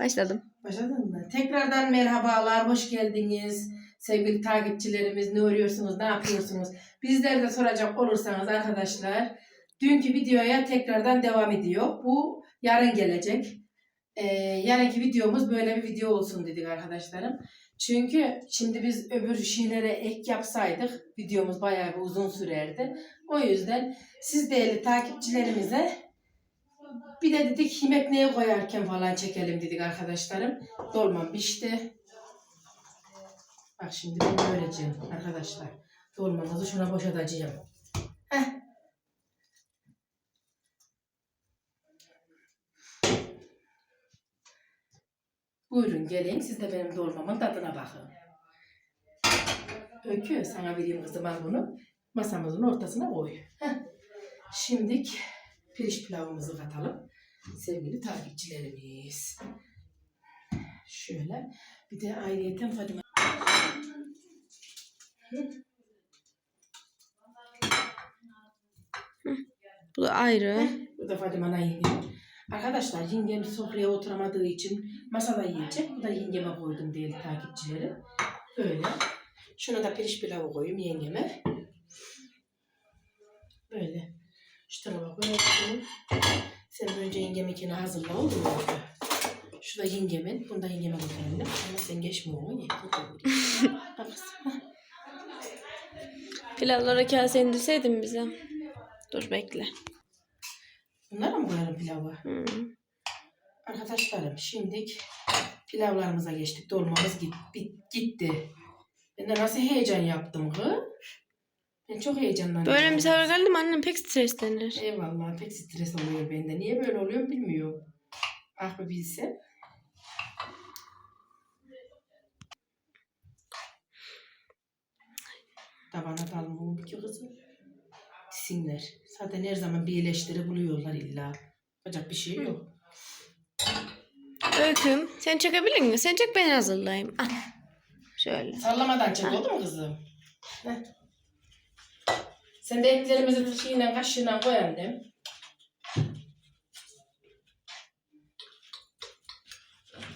Başladım. Başladın mı? Tekrardan merhabalar, hoş geldiniz. Sevgili takipçilerimiz ne örüyorsunuz, ne yapıyorsunuz? Bizler de soracak olursanız arkadaşlar, dünkü videoya tekrardan devam ediyor. Bu yarın gelecek. Ee, yarınki videomuz böyle bir video olsun dedik arkadaşlarım. Çünkü şimdi biz öbür şeylere ek yapsaydık videomuz bayağı bir uzun sürerdi. O yüzden siz değerli takipçilerimize bir de dedik yemek neye koyarken falan çekelim dedik arkadaşlarım. Dolmam pişti. Bak şimdi ben göreceğim arkadaşlar. Dolmamızı şuna boşaltacağım. Buyurun gelin siz de benim dolmamın tadına bakın. Öykü sana vereyim kızım al bunu. Masamızın ortasına koy. Heh. Şimdilik pirinç pilavımızı katalım. Sevgili takipçilerimiz. Şöyle. Bir de ayrıyeten Fadime. Bu da ayrı. Bu da Fadime'nin yengem. Arkadaşlar yengem sofraya oturamadığı için masada yiyecek. Bu da yengeme koydum değerli takipçilerim. Böyle. Şuna da pirinç pilavı koyayım yengeme. Böyle. Şu tarafa koyalım. Sen önce yengeminkini hazırla olur mu? Şu da yengemin. Bunu da yengeme götürelim. Ama sen geçme onu. Ye. Pilavlara kase indirseydin bize. Dur bekle. Bunlara mı koyalım pilavı? Hı. Arkadaşlarım şimdi pilavlarımıza geçtik. Dolmamız git, bit- gitti. Ben de nasıl heyecan yaptım kız. Ben çok heyecanlandım. Böyle misafir geldi mi annem pek streslenir. Eyvallah pek stres oluyor bende. Niye böyle oluyor bilmiyorum. Ah bir bilsem. Tabana dalma bu ki kızım. Desinler. Zaten her zaman bir eleştiri buluyorlar illa. Yapacak bir şey yok. Öyküm sen çekebilir misin? Sen çek ben hazırlayayım. Al. Şöyle. Sallamadan çek oldu mu kızım? Heh. Sen de etlerimizi şeyle kaşığıyla koy annem.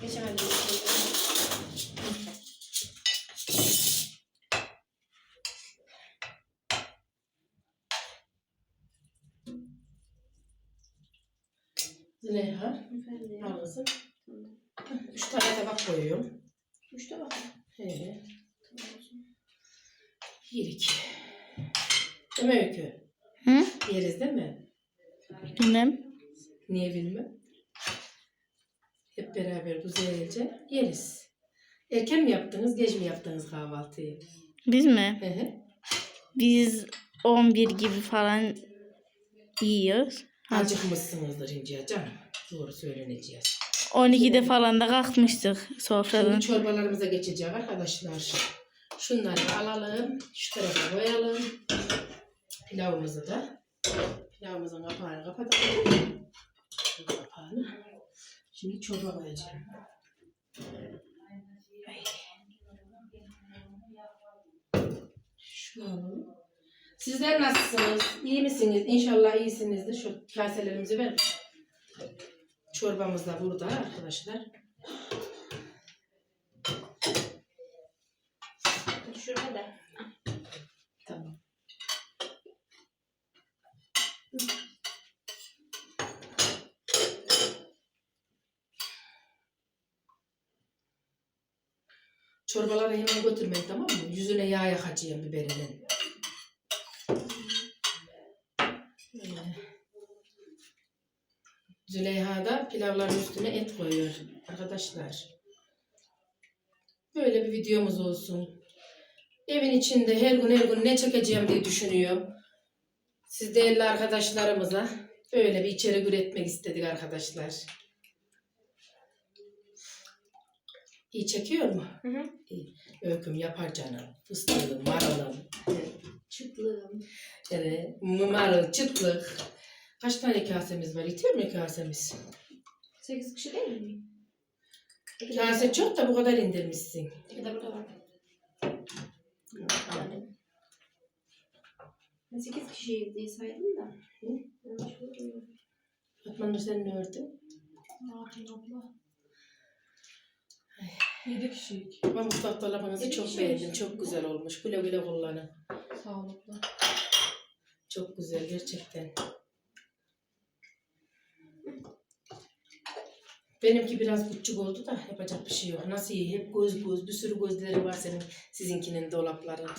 Geçemedim. Züleyha, al kızım. Üç tane tabak koyuyorum. Üç tabak. He. Yerik. Değil mi Öykü? Hı? Yeriz değil mi? Bilmem. Niye bilmem? Hep beraber güzelce yeriz. Erken mi yaptınız, geç mi yaptınız kahvaltıyı? Biz mi? Hı hı. Biz 11 gibi falan yiyoruz. Acıkmışsınızdır ince canım. Doğru söyleneceğiz. 12'de falan da kalkmıştık sofradan. Şimdi çorbalarımıza geçeceğiz arkadaşlar. Şunları alalım. Şu tarafa koyalım. Pilavımızı da. Pilavımızın kapağını kapatalım. Şu kapağını. Şimdi çorba koyacağım. Şunu alalım. Sizler nasılsınız? İyi misiniz? İnşallah iyisinizdir. Şu kaselerimizi ver. Çorbamız da burada arkadaşlar. Şurada. Tamam. Çorbaları hemen götürmeyin tamam mı? Yüzüne yağ yakacağım biberinin. Züleyha da pilavların üstüne et koyuyor arkadaşlar. Böyle bir videomuz olsun. Evin içinde her gün her gün ne çekeceğim diye düşünüyorum. Siz değerli arkadaşlarımıza böyle bir içerik üretmek istedik arkadaşlar. İyi çekiyor mu? Hı hı. İyi. Öyküm yapar canım. Fıstığım, maralım. Çıtlığım. Evet. Marul, çıtlık. Kaç tane kasemiz var? Yetiyor mu kasemiz? Sekiz kişi değil mi? Kase çok da bu kadar indirmişsin. Bir de burada var. Ben sekiz kişiyiz diye saydım da. Yanlış oldu. Fatma Nur sen ne ördün? Abla. Yedi kişilik. Ben mutfak dolabınızı Yedi çok kişi beğendim. Çok güzel olmuş. Güle güle kullanın. Sağ ol abla. Çok güzel gerçekten. Benimki biraz küçük oldu da yapacak bir şey yok. Nasıl iyi? Hep göz göz. Bir sürü gözleri var senin sizinkinin dolapların.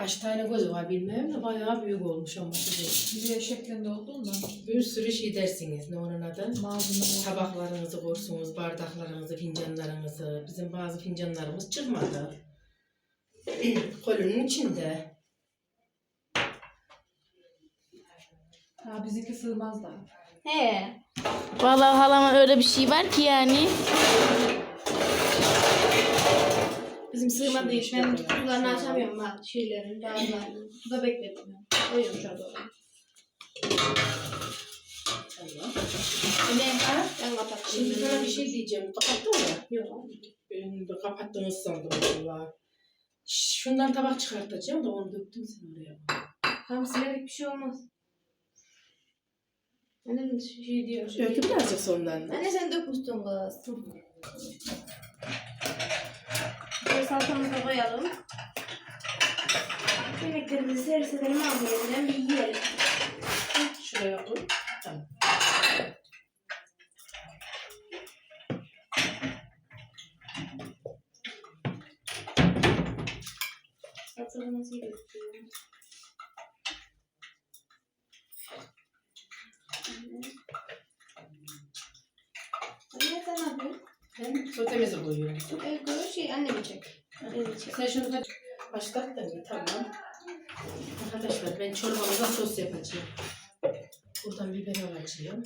Kaç tane gözü var bilmiyorum da bayağı büyük olmuş ama sizin. Bir şeklinde olduğundan Bir sürü şey dersiniz. Ne onun adı? malzeme Tabaklarınızı korsunuz, bardaklarınızı, fincanlarınızı. Bizim bazı fincanlarımız çıkmadı. Kolunun içinde. Ha bizimki sığmaz da. He. Vallahi halama öyle bir şey var ki yani. Bizim sığmadığı iş. Ben kutularını açamıyorum ben şeylerin, bazılarını. Kutuda bekledim ben. Koyuyorum şurada onu. Tamam. Ben kapattım. Şimdi sana bir şey diyeceğim. Kapattın mı? Yok. Ben de kapattınız sandım valla. Şundan tabak çıkartacağım da onu döktüm sen oraya. Tamam silerek bir şey olmaz. Annem şey diyor. Döktüm birazcık sondan. Anne sen dökmüşsün kız. Salatamızı koyalım. Yemeklerimizi servis edelim afiyetle bir yiyelim. Şuraya koy. Tamam. Salatamız nasıl gözüküyor? Anne sen ne Ben sotemizi koyuyorum. Evet, koy şey annemi çek. Annemi çek. Sen şunu da başlat da bir tamam. Arkadaşlar ben çorbamıza sos yapacağım. Buradan biber alacağım.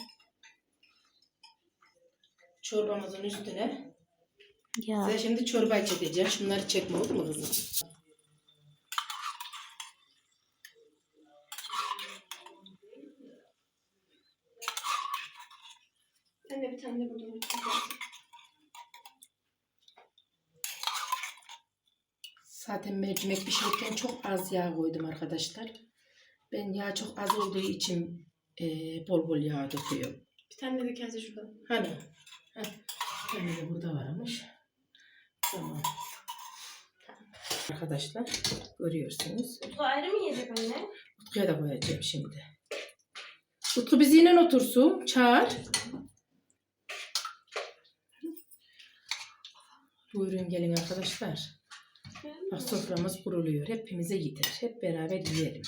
Çorbamızın üstüne. Ya. Size şimdi çorba çekeceğim. Şunları çekme olur mu kızım? Anne bir tane de buradan çek. Zaten mercimek pişirirken çok az yağ koydum arkadaşlar. Ben yağ çok az olduğu için eee, bol bol yağ döküyorum. Bir tane de kase şurada. Hani? Heh. De burada varmış. Tamam. Arkadaşlar görüyorsunuz. Utku ayrı mı yiyecek anne? Utku'ya da koyacağım şimdi. Utku bizimle otursun. Çağır. Buyurun gelin arkadaşlar. Bak soframız kuruluyor. Hepimize yeter. Hep beraber yiyelim.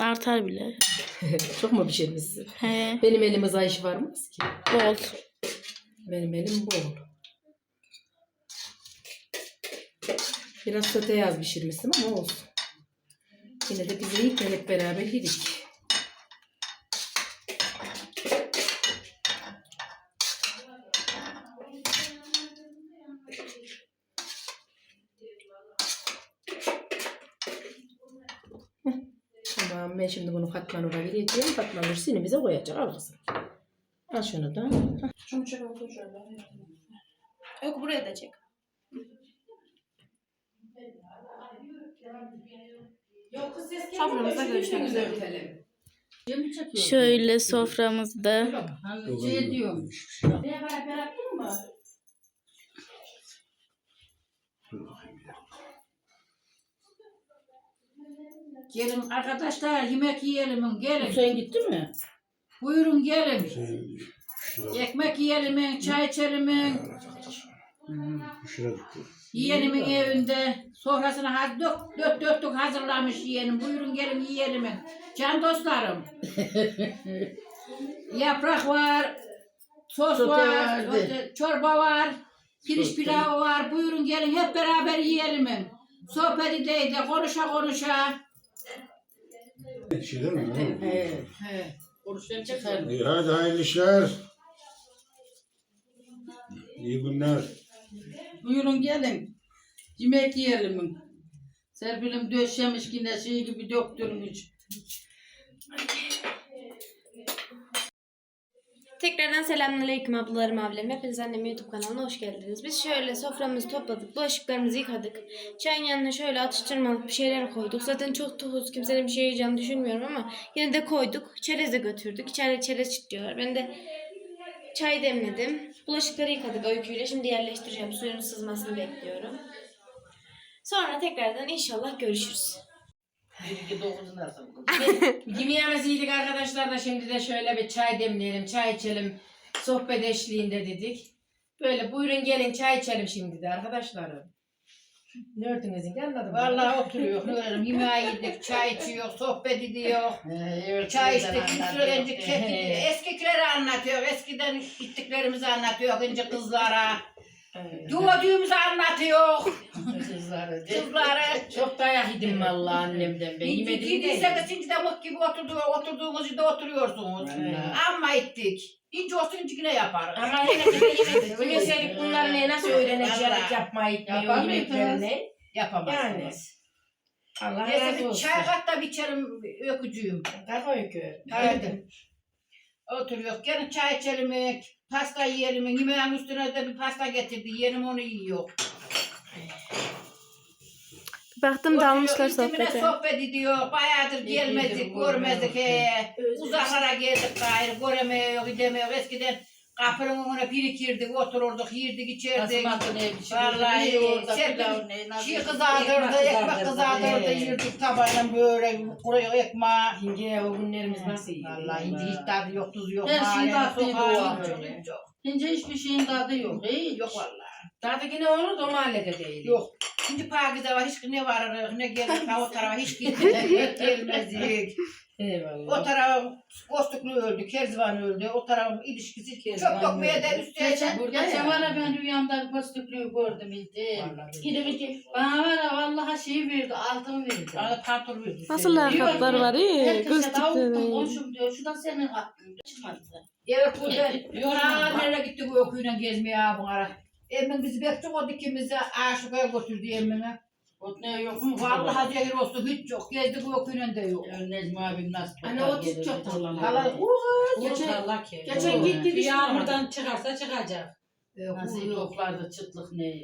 Artar bile. Çok mu pişirmişsin? He. Benim elim zayıf varmaz ki. Bol. Benim elim bol. Biraz sote yaz pişirmişsin ama olsun. Yine de biz yiyip hep beraber yedik. Heh, Tamam ben şimdi bunu Fatma Nur'a vereceğim. Fatma Nur sinimize koyacak. Al kızım. Al şunu da. Şunu çek otur şöyle. Yok buraya da çek. Yok kız ses üzere. Şöyle soframızda. Şey diyorum. Ne var beraber Gelin arkadaşlar yemek yiyelim gelin. Sen gittin mi? Buyurun gelin. Ekmek yiyelim, çay içelim. Yeğenimin evinde sofrasını haz dök, dört dörtlük hazırlamış yeğenim. Buyurun gelin yiyelim. Can dostlarım. Yaprak var, sos Sote var, vardı. çorba var, pirinç pilavı var. Buyurun gelin hep beraber yiyelim. Sohbet edeyim de konuşa konuşa. Şeyler mi? He. He. Konuşa çıkalım. İyi hadi hayırlı işler. İyi günler. Buyurun gelin. Yemek yiyelim. Serpilim döşemiş yine şey gibi döktürmüş. Tekrardan selamünaleyküm ablalarım abilerim. Hepiniz annemin YouTube kanalına hoş geldiniz. Biz şöyle soframızı topladık, bulaşıklarımızı yıkadık. Çayın yanına şöyle atıştırmalık bir şeyler koyduk. Zaten çok tuhuz, kimsenin bir şey yiyeceğini düşünmüyorum ama yine de koyduk. Çerez de götürdük. İçeride çerez çitliyorlar. Ben de Çay demledim. Bulaşıkları yıkadık öyküyle. Şimdi yerleştireceğim. Suyun sızmasını bekliyorum. Sonra tekrardan inşallah görüşürüz. Yemeğimizi yedik arkadaşlar da şimdi de şöyle bir çay demleyelim, çay içelim. Sohbet eşliğinde dedik. Böyle buyurun gelin çay içelim şimdi de arkadaşlarım. Ne ördünüz ince anladım. Vallahi oturuyor. Diyorum, yemeğe yedik, çay içiyor, sohbet ediyor. Çay içtik, bir süre önce kek- eskikileri anlatıyor. Eskiden gittiklerimizi anlatıyor önce kızlara. Doğduğumuzu anlatıyor. Kızları. Kızları. Çok dayak yedim vallahi annemden ben. Yemedim Gidiyse de. şimdi de mık gibi oturdu, oturduğumuz yerde oturuyorsunuz. Amma ettik. İnce olsun incikine yaparız. Ama yine de yemedik. Bilseydik bunları ne nasıl öğreneceğiz Vallahi. yapmayı etmeyi Yapar o yemeklerini. Yani. Yapamazsınız. Allah Neyse razı bir olsun. çay kat da biçerim ökücüğüm. Kalk öykü. Haydi. Oturuyor. Gelin çay içelim mi? Pasta yiyelim mi? Yemeğin üstüne de bir pasta getirdi. Yeğenim onu yiyor. Baktım dalmışlar sohbete. sohbet ediyor. Bayağıdır gelmezdik, görmezdik. He. Uzaklara geldik gayrı. Göremiyor, gidemiyor. Eskiden kapının önüne birikirdik, otururduk, yerdik, içerdik. Vallahi serpil şey kızardırdı, ekmek kızardırdı, yerdik tabayla böyle kuruyor ekmeği. Yenge o günlerimiz nasıl iyi. Vallahi ince hiç tadı yok, tuzu yok. Her şey tatlıydı sokağı o. Şimdi hiçbir şeyin tadı yok. Yok vallahi. Tadı yine olur da o mahallede değil. Yok. Şimdi Pakize var hiç ne var ne gelir ha o tarafa hiç gitmedik gelmezdik. O Eyvallah. taraf Kostuklu öldü, Kerzivan öldü. O taraf ilişkisi Kerzivan çok de öldü. üstüne Geçen, burada geçen ya. var ya ben rüyamda postüklüğü gördüm ildi. Gidemeyecek. Bana var ya vallahi şey verdi, altın verdi. Bana kartol verdi. Nasıl lakaplar var iyi. Herkese de avuttum, Gözlükleri. komşum diyor. Şu da senin hakkın. Çıkmadı. Evet burada. Yoran nereye gittik o okuyla gezmeye ha bu ara. Emin bizi bekçik o dikimizi aşıkaya götürdü emine. Ot ne yok mu? Vallahi zehir olsun hiç yok. Gezdik o okuyla da yok. Ya Necmi abim nasıl Anne o tip çok tatlı. Hala Geçen, geçen gitti Bir yağmurdan çıkarsa çıkacak. Nasıl yok. toplardı çıtlık ne?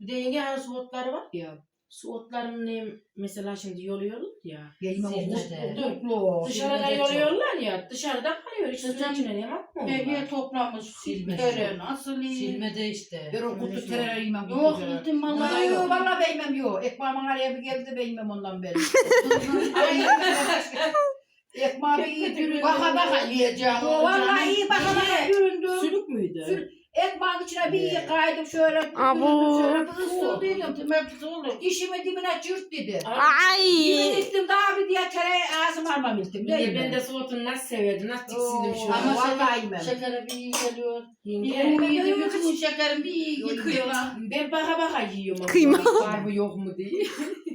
Bir de yenge hani su otları var ya. Su otlarını mesela şimdi yoluyorlar ya. Gelme Silmede. Kutlu. Dışarıda Silmede çok. yoluyorlar ya. Dışarıda kalıyor. İşte Sıcak- içine ne yapma Eviye toplamış. Silmede. Silmede. Nasıl iyi? Silmede işte. O kutlu terör yemem. Yok gittim Vallahi yok. yok. Vallahi beymem yok. Ekmeğimin araya bir geldi beymem ondan beri. Ekmeği bir iyi düründü. Baka baka yiyeceğim. Vallahi iyi baka baka düründüm. Sülük müydü? Sülük. Ekmeğin içine bir iyi kaydım şöyle. Abu. Şöyle bir ısırdım. Dedim hepsi olur. Dişimi dibine cırt dedi. Ay. Yemin ettim daha bir diye tere ağzım almam ettim. Bir de ben de su otunu nasıl severdim. Nasıl tiksindim an. Ama Vallahi yemem. Şekeri bir iyi geliyor. İyi yedim. Bütün şekerim bir iyi gidiyor. Ben baka baka yiyorum. Kıyma. Var mı yok mu diye.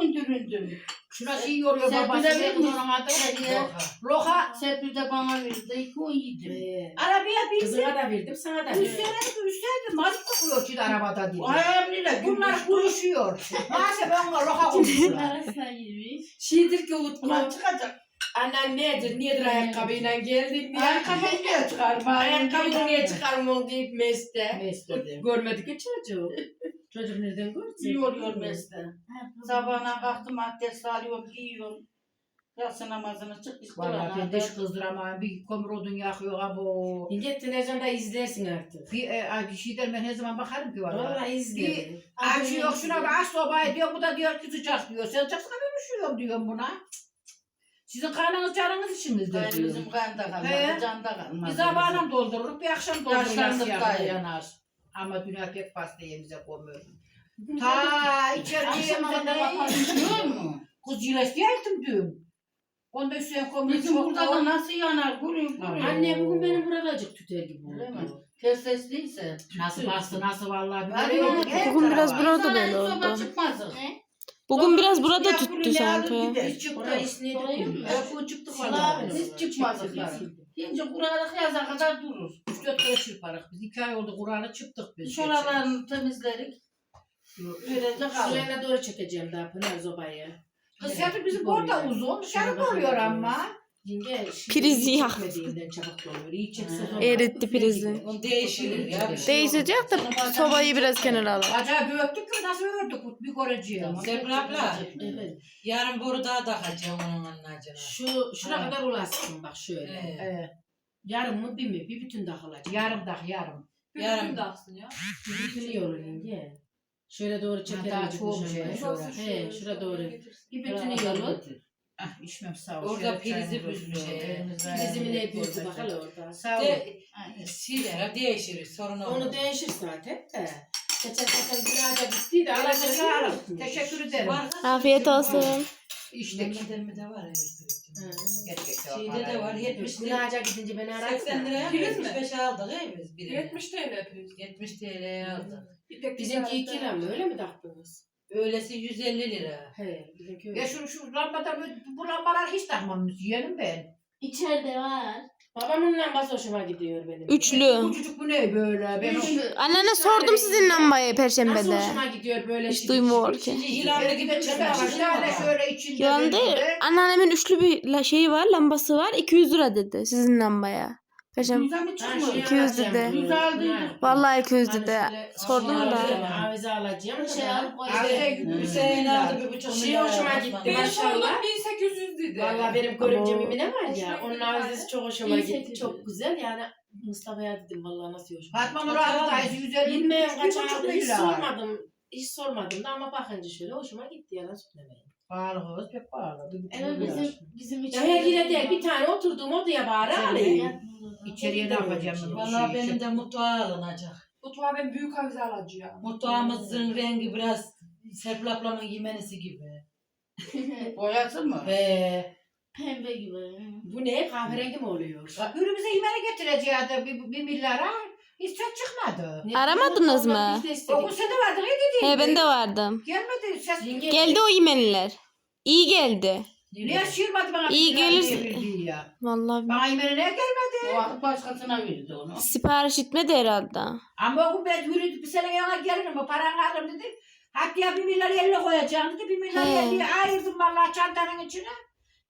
Düründüm. Şuna şey yoruyor Sen babası. bir- onun adı? Hediye. Loha. Serpil de bana verdi. İki gün yedim. Ee, Arabaya bindim. Kızına da verdim sana da verdim. Üstüne mazot kokuyor şimdi arabada diye. Ayağım neyle Bunlar buluşuyor. Maalesef ben loha konuşuyorlar. Arasına yemiş. Şeydir ki. Ulan çıkacak. Annen nedir? Niyedir ayakkabıyla geldik diye. Ayakkabıyı niye çıkarma? Ayakkabıyı niye çıkarmam deyip meste. Mesledim. Görmedik ki çocuğu. Çocuk nereden görecek? Yoruyor mesle. Sabahına kalktım abdest alıyorum, giyiyorum. Yatsı namazını çık işte. Vallahi ben de şu kızdıramam. Bir kömür odun yakıyor abo. İnce televizyonda izlersin artık. Bir, e, ay, bir şey der ben her zaman bakarım ki vallahi. Vallahi izlerim. Açıyor şuna bir aç sobayı diyor. Bu da diyor ki sıcak diyor. Sen sıcaksana ben üşüyorum diyorum buna. Sizin karnınız canınız içinizde Gayrı diyor. bizim da He. kalmadı, can da kalmadı. Bir sabahla doldururuz, bir akşam doldururuz. Yaşlandık gayrı. yanar. Ama dünya pek pasta yemize koymuyorum. Ta içeride Akşama yemize da bakalım biliyor musun? Kız cileski yaptım dün. Onda Hüseyin komünü Bizim burada da nasıl yanar? Gülün gülün. Anne bugün benim burada acık tüter gibi mi? oldu. Ters sesliyse. Nasıl bastı nasıl vallahi. Ya, yok, her bugün biraz burada böyle oldu. Bugün biraz burada alıp sanki. Hiç çıktı değil vallahi. hiç çıkmaz. Şimdi kuralık yaza kadar durur. Üç dört kere çırparız. Biz iki ay oldu Kur'an'ı çıktık biz. Şuralarını temizlerik. Böylece kalır. Suyuna doğru çekeceğim daha Pınar zobayı. Kız yapı bizim orada uzun dışarı oluyor ama. Yenge Priz iyi ya. çekmediğinden çabuk doluyor. İyi çekse Ha. sonra. Eritti prizi. Değişilir ya. bir şey Değişecek de sobayı biraz kenara al. Acayip öptük ki nasıl ördük bir göreceğim. Serpil abla. Evet. Yarın boru daha takacağım onun anacına. Şu şuna Ha. kadar ulaşsın bak şöyle. Evet. Evet. Yarım mı bir mi? Bir bütün takılacak. Yarım dak yarım. Yarım Bir bütün iyi olur yenge. Şöyle doğru çekelim. daha bir çoğu şey, böyle. çok He, şura doğru. Bir bütün iyi olur. Ah içmem sağ ol. Orada Şöyle prizi büzmüş, ayağınıza büyüdü koydum. bakalım orada. Sağ ol. De, siler, değişir. Sorun olmaz. Onu değişir zaten de. Geçen zaten birader gittiydi. Allah Alacak. Teşekkür ederim. Afiyet olsun. İşte de var evet. Gerçekten Şeyde de var 70 lira. Günaca gidince beni ararsa. 80 liraya Priz mi? 75 aldık he biz birini. 70 TL priz. 70 TL'ye aldık. Bizimki iki lira mı? Öyle mi taktınız? Öylesi 150 lira. He, bizimki öyle. Ya şu, şu lambadan bu lambalar hiç takmam. Yiyelim ben. İçeride var. Babamın lambası hoşuma gidiyor benim. Üçlü. Küçücük bu ne böyle? Ben Üçlü. Annene sordum sizin lambayı Nasıl perşembede. hoşuma gidiyor böyle Hiç duymuyor ki. Yılanlı gibi var. şöyle içinde. Yalan değil. böyle. Anneannemin üçlü bir la- şeyi var, lambası var. 200 lira dedi sizin lambaya. Şey 200 alacağım dedi. Vallahi 200 Hani dedi. şöyle Sordum da. Avize alacağım. Şey da. alıp Hüseyin aldı bir buçuk Şey hoşuma gitti. Maşallah. sordum 1800 dedi. Vallahi benim görümcem. Emine var ya. Onun avizesi çok hoşuma gitti. Çok güzel yani. Mustafa'ya dedim vallahi nasıl hoşuma Fatma gitti. Murat dayısı 150 Bilmiyorum kaç aldı hiç sormadım. Hiç sormadım da ama bakınca şöyle hoşuma gitti yalan söylemeyin. Pahalı kız pek buçuk Evet bizim bizim için. Ya her yine değil bir tane oturduğum odaya alayım. İçeriye ne yapacağım ben? Vallahi benim de mutfağa alınacak. Mutfağa ben büyük avize alacağım. Mutfağımızın rengi biraz Serpil ablamın yemenisi gibi. Boyası mı? Ve Pembe gibi. bu ne kahverengi mi oluyor? Ürümüze yemeğini getireceğiz bir, bir milyara. Hiç ses çıkmadı. Ne- Aramadınız mı? Biz de istedik. Okul sene vardı ne dedi? He ben de vardım. Gelmedi ses. Geldi o yemeniler. İyi geldi. Niye şiirmedi bana? İyi ya. Vallahi Bana yemeğine ne gelmedi? O vakit başkasına verdi onu. sipariş etmedi herhalde. Ama o ben yürüdü bir sene yana gelirim o paranı alırım dedi. Hatta bir milyar elle koyacağım dedi. Bir milyar He. elliye ayırdım vallahi çantanın içine.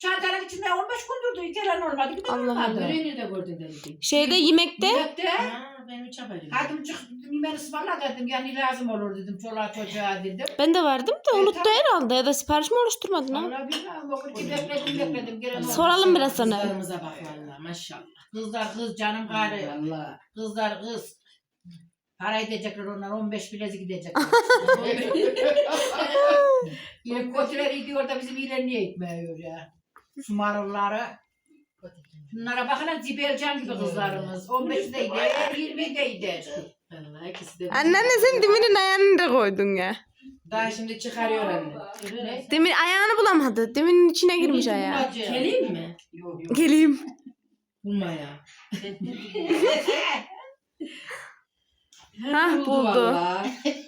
Çantanın içinde 15 gündürdü. Gelen olmadı. Bir de Allah olmadı. Göreğini de gördün dedim. Şeyde yemekte Yemekte. Ha benim hiç haberim. yok. Hadi çık dedim ben ısmarla dedim. Yani lazım olur dedim. Çoluğa çocuğa dedim. ben de vardım da E, unuttu tabii. herhalde ya da sipariş mi oluşturmadın ha? Allah bilmem. Okul ki bekledim bekledim. Gelen olmadı. Soralım biraz sana. Kızlarımıza bak vallahi maşallah. Kızlar kız canım gari. Allah. Kızlar kız. Para edecekler onlar 15 bilezik gidecekler. Yine kötüler gidiyor da bizim iyiler niye gitmiyor ya? Sumarlıları. Bunlara bakın lan Zibelcan gibi kızlarımız. 15'deydi, 20'deydi. Vallahi ikisi de. Anneanne sen Demir'in ayağını da koydun ya. Daha şimdi çıkarıyor anne. Ne? Demir ayağını bulamadı. Demir'in içine girmiş ayağı. Geleyim mi? Yok yok. Geleyim. Bulma ya. Hah buldu. vallahi.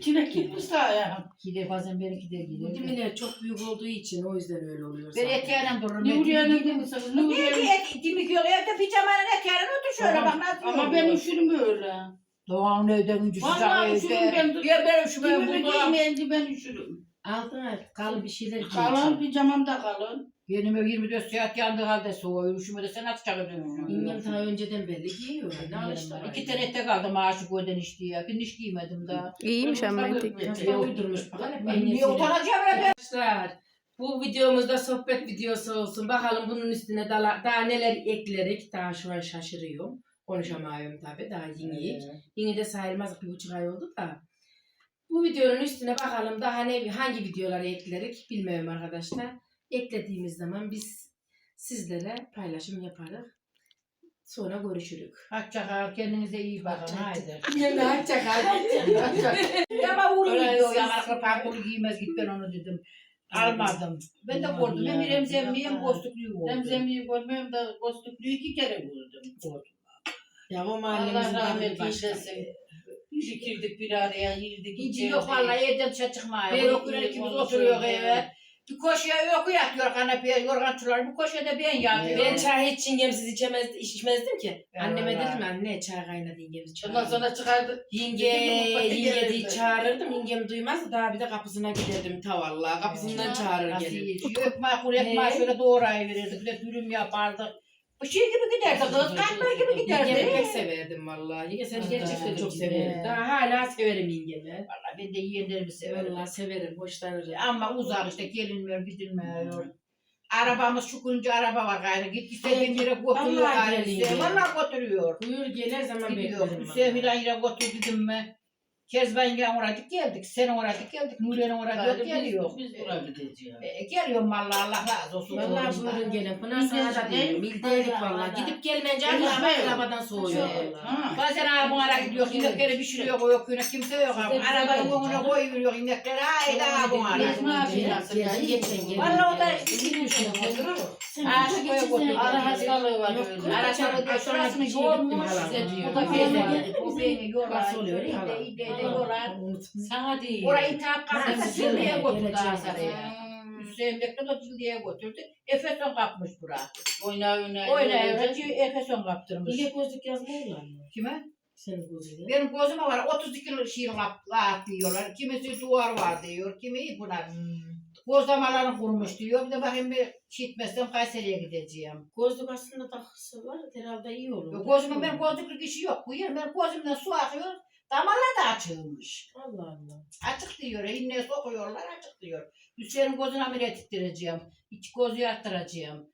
Kime gitmiş daha ya? Gider bazen benimki de Bu gider. dimiler çok büyük olduğu için o yüzden öyle oluyor. Ben zaten. eteğine dururum. Nuriye'nin gitmişsiniz. Niye Nuriye'nin. ki et, dimik yok evde pijamayla eteğine otur şöyle bak nasıl Ama ben üşürüm öyle. Doğan evde güncü sıcak Vallahi üşürüm ben. Ya ben üşümüyorum. Kimimi buzdolabı- giymeyince ben üşürüm. Altına kalın bir şeyler giy. Kalın pijamam da kalın. Benim ev 24 saat yandığı halde soğuyor. Üşümede sen nasıl çakıyorsun? İngem daha önceden belli giyiyor. Ne alıştı? İki tane etek aldım aşık öden işte ya. Bir hiç giymedim daha. İyiymiş ama etek. Ne uydurmuş. Ben niye utanacağım öyle? Arkadaşlar bu videomuzda sohbet videosu olsun. Bakalım bunun üstüne daha, daha neler eklerik. Daha şu an şaşırıyorum. Konuşamıyorum tabii. Daha yeniyik. Yeni de sayılmaz bir buçuk ay oldu da. Bu videonun üstüne bakalım daha ne hangi videoları eklerik bilmiyorum arkadaşlar. Eklediğimiz zaman biz sizlere paylaşım yaparız. Sonra görüşürük. Hoşçakal. Kendinize iyi bakın. Haydi. Yine açacak Ya ben bunu Öyle giyiyor ya. siz- Marka parkuru giymez git ben onu dedim. Almadım. Ben de korktum. Hem bir emzem hem bostukluyu. Zemzemiyi görmüyorum da kostukluyu iki kere vurdum. Ya o Allah mahallemizin rahmet eylesin. Girdik bir araya, girdik İnci yok vallahi evden dışarı çıkmıyor. Ben iyi ikimiz oturuyor ya. eve. Bir koşuya yok yatıyor kanepeye yorgan çular. Bir koşuya da ben yatıyorum. Ben çay hiç yengemsiz içemez, içmezdim ki. Ya Anneme vallahi. dedim anne çay kaynadı yengemiz Ondan çağırdı. sonra çıkardı. Yenge, yenge diye çağırırdım. Yengem duymazdı. Daha bir de kapısına giderdim ta vallahi. Kapısından çağırır Nasıl gelir. iyi. Şu ekmeği kuru ekmeği şöyle doğrayıverirdik. Bir de dürüm yapardık. Bu şey gibi giderdi kız. Katmer gibi Yengemi pek giderdi. severdim vallahi. Yenge seni Ha, gerçekten çok severim. Daha hala severim yengemi. Vallahi ben de yeğenlerimi severim. Vallahi severim, hoşlanırım. Ama uzak işte gelinmiyor, gidilmiyor. Arabamız şu kuncu araba var gayrı. Git istediğin yere götürüyor gayrı. Hüseyin. Vallahi götürüyor. Buyur gel her zaman Gidiyor. beklerim. Hüseyin filan yere götür dedim mi? Kezban yengem oradık geldik. Sen oradık geldik. Nuriye'nin oradık geliyor. Biz buraya gideceğiz. E, geliyorum vallahi Allah razı olsun. Vallahi oğlum. buyurun gelin. Pınar sana da diyorum. Bildelik valla. Gidip gelmeyince araba arabadan soğuyor valla. Ha. Bazen abim ara gidiyor, inekleri pişiriyor, koyuyor köyüne, kimse yok. Arabanın önüne koyuyor inekleri, haydi abim ara. Valla o da Ağaç koya götürdük. Ara hastalığı var Yok. Ara sarı diyor, şurasını yormuş. O da yorar. Nasıl oluyor ya? İde yorar. Sana değil. Orayı intihap Sen cildiye götürdü geleceğim. Asarı'ya. Hüseyin Bekler de cildiye götürdü. Efeson kapmış bura. Oyna oyna. Oyna evvelci Efeson kaptırmış. İyi gözlük yazmıyorlar mı? Kime? Senin gözlüğüne. Benim gözüme var 32 şiir laf, laf diyorlar. Kimisi duvar var diyor. Kimi bunlar. Gözlamalarını kurmuş diyor. Bir de bakayım bir şitmezsem Kayseri'ye gideceğim. Gözlük aslında takısı var. Herhalde iyi olur. Yok, gözüme benim gözlüklük işi yok. Bu yer benim gözümden su akıyor. Damarlar da açılmış. Allah Allah. Açık diyor. İğneye sokuyorlar açık diyor. Hüseyin'in gözünü ameliyat ettireceğim. İki gözü yattıracağım.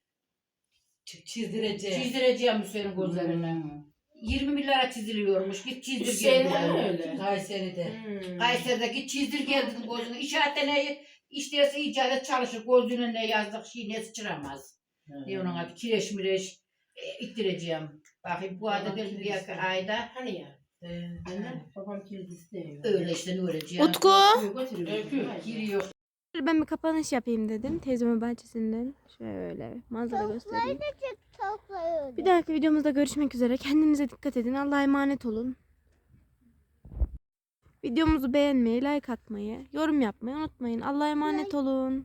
Çizdireceğim. Çizdireceğim Hüseyin'in gözlerini. 20 milyara çiziliyormuş. Git çizdir gel. Hüseyin dedi. mi öyle? Kayseri'de. Hmm. Kayseri'de git çizdir gel dedim gözünü. İşaretle ne işlerse icadet çalışır. Gözünün ne yazdık şey ne sıçramaz. Ne onun adı kireç mireç e, ittireceğim. Bakayım bu ayda değil bir ayda. Hani ya? İstemiyor. Öyle işte ne. Utku. Götürüyor. Giriyor. Ben bir kapanış yapayım dedim. Teyzemin bahçesinden. Şöyle manzara göstereyim. Bir dahaki videomuzda görüşmek üzere. Kendinize dikkat edin. Allah'a emanet olun. Videomuzu beğenmeyi, like atmayı, yorum yapmayı unutmayın. Allah'a emanet olun.